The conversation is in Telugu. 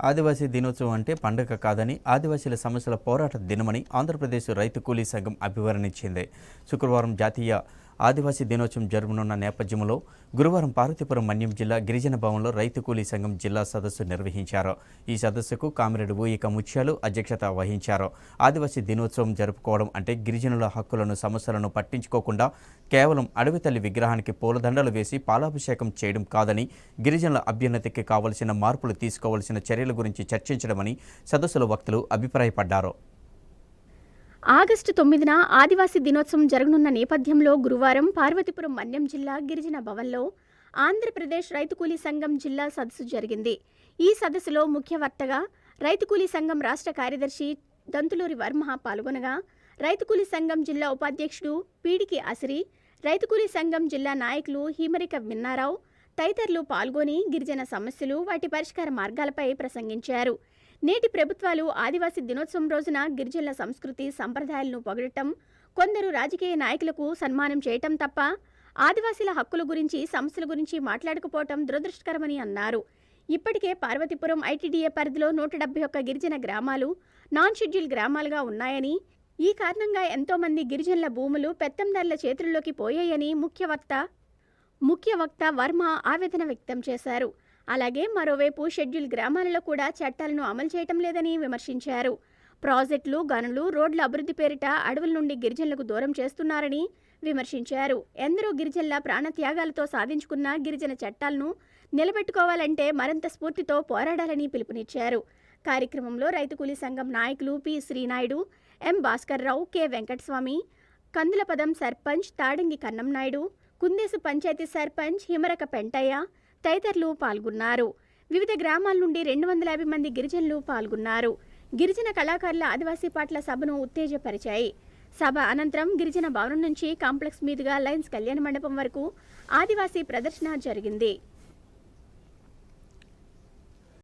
ఆదివాసీ దినోత్సవం అంటే పండగ కాదని ఆదివాసీల సమస్యల పోరాట దినమని ఆంధ్రప్రదేశ్ రైతు కూలీ సంఘం అభివర్ణించింది. శుక్రవారం జాతీయ ఆదివాసీ దినోత్సవం జరగనున్న నేపథ్యంలో గురువారం పార్వతీపురం మన్యం జిల్లా గిరిజన భవన్లో రైతు కూలీ సంఘం జిల్లా సదస్సు నిర్వహించారు. ఈ సదస్సుకు కామిరెడ్డి ఊయిక ముత్యాలు అధ్యక్షత వహించారు. ఆదివాసీ దినోత్సవం జరుపుకోవడం అంటే గిరిజనుల హక్కులను సమస్యలను పట్టించుకోకుండా కేవలం అడవి తల్లి విగ్రహానికి పూలదండలు వేసి పాలాభిషేకం చేయడం కాదని గిరిజనుల అభ్యున్నతికి కావలసిన మార్పులు తీసుకోవాల్సిన చర్యల గురించి చర్చించడమని సదస్సుల వక్తలు అభిప్రాయపడ్డారు. ఆగస్టు తొమ్మిదిన ఆదివాసీ దినోత్సవం జరగనున్న నేపథ్యంలో గురువారం పార్వతీపురం మన్యం జిల్లా గిరిజన భవన్లో ఆంధ్రప్రదేశ్ రైతు కూలీ సంఘం జిల్లా సదస్సు జరిగింది. ఈ సదస్సులో ముఖ్య వక్తగా రైతు కూలీ సంఘం రాష్ట్ర కార్యదర్శి దంతులూరి వర్మ పాల్గొనగా రైతు కూలీ సంఘం జిల్లా ఉపాధ్యక్షుడు పీడికి అసిరి రైతు కూలీ సంఘం జిల్లా నాయకులు హీమరిక విన్నారావు తదితరులు పాల్గొని గిరిజన సమస్యలు వాటి పరిష్కార మార్గాలపై ప్రసంగించారు. నేటి ప్రభుత్వాలు ఆదివాసీ దినోత్సవం రోజున గిరిజనుల సంస్కృతి సంప్రదాయాలను పొగడటం కొందరు రాజకీయ నాయకులకు సన్మానం చేయటం తప్ప ఆదివాసీల హక్కుల గురించి సమస్యల గురించి మాట్లాడకపోవటం దురదృష్టకరమని అన్నారు. ఇప్పటికే పార్వతీపురం ఐటీడీఏ పరిధిలో నూట డెబ్బై ఒక్క గిరిజన గ్రామాలు నాన్ షెడ్యూల్ గ్రామాలుగా ఉన్నాయని ఈ కారణంగా ఎంతో మంది గిరిజనుల భూములు పెత్తందారుల చేతుల్లోకి పోయాయని ముఖ్యవక్త ముఖ్యవక్త ముఖ్య వక్త వర్మ ఆవేదన వ్యక్తం చేశారు. అలాగే మరోవైపు షెడ్యూల్ గ్రామాలలో కూడా చట్టాలను అమలు చేయటం లేదని విమర్శించారు. ప్రాజెక్టులు గనులు రోడ్ల అభివృద్ధి పేరిట అడవుల నుండి గిరిజనులకు దూరం చేస్తున్నారని విమర్శించారు. ఎందరో గిరిజనుల ప్రాణత్యాగాలతో సాధించుకున్న గిరిజన చట్టాలను నిలబెట్టుకోవాలంటే మరింత స్ఫూర్తితో పోరాడాలని పిలుపునిచ్చారు. కార్యక్రమంలో రైతు కూలీ సంఘం నాయకులు P. Srinaidu M. Bhaskarrao K. Venkataswamy Kandulapadam sarpanch Tadangi Kannam Naidu Kundesu panchayat sarpanch Himaraka Pentayya తదితరులు పాల్గొన్నారు. వివిధ గ్రామాల నుండి రెండు వందల యాభై మంది గిరిజనులు పాల్గొన్నారు. గిరిజన కళాకారుల ఆదివాసీ పాటల సభను ఉత్తేజపరిచాయి. సభ అనంతరం గిరిజన భవనం నుంచి కాంప్లెక్స్ మీదుగా లయన్స్ కళ్యాణ మండపం వరకు ఆదివాసీ ప్రదర్శన జరిగింది.